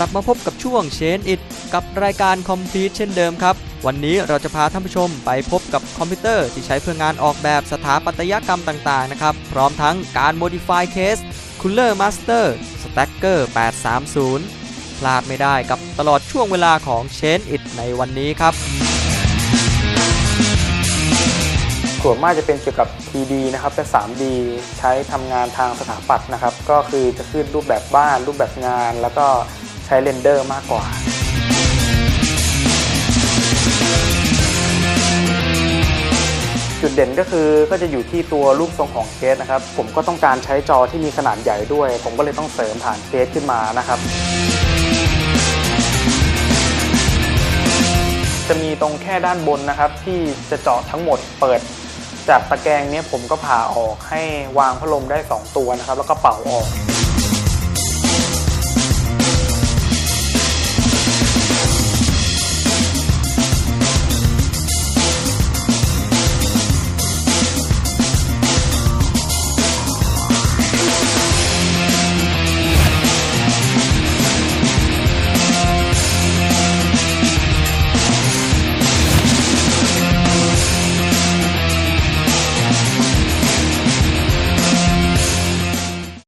กลับมาพบกับช่วงเชนอิ t กับรายการคอมพิวเช่นเดิมครับ วันนี้เราจะพาท่านผู้ชมไปพบกับคอมพิวเตอร์ที่ใช้เพื่องานออกแบบสถาปัตยกรรมต่างๆนะครับ พร้อมทั้งการ modify case Cooler Master Stacker 830 พลาดไม่ได้กับตลอดช่วงเวลาของเชนอิ t ในวันนี้ครับ ส่วนมากจะเป็นเกี่ยวกับ TD นะครับและ 3D ใช้ทำงานทางสถาปัตย์นะครับ ก็คือจะขึ้นรูปแบบบ้าน รูปแบบงาน แล้วก็ ใช้เรนเดอร์มากกว่าจุดเด่นก็คือก็จะอยู่ที่ตัวรูปทรงของเคสนะครับ ผมก็ต้องการใช้จอที่มีขนาดใหญ่ด้วย ผมก็เลยต้องเสริมฐานเคสขึ้นมานะครับ จะมีตรงแค่ด้านบนนะครับ ที่จะเจาะทั้งหมดเปิด จากตะแกรงเนี้ยผมก็ผ่าออกให้วางพัดลมได้ 2 ตัวนะครับ แล้วก็เป่าออก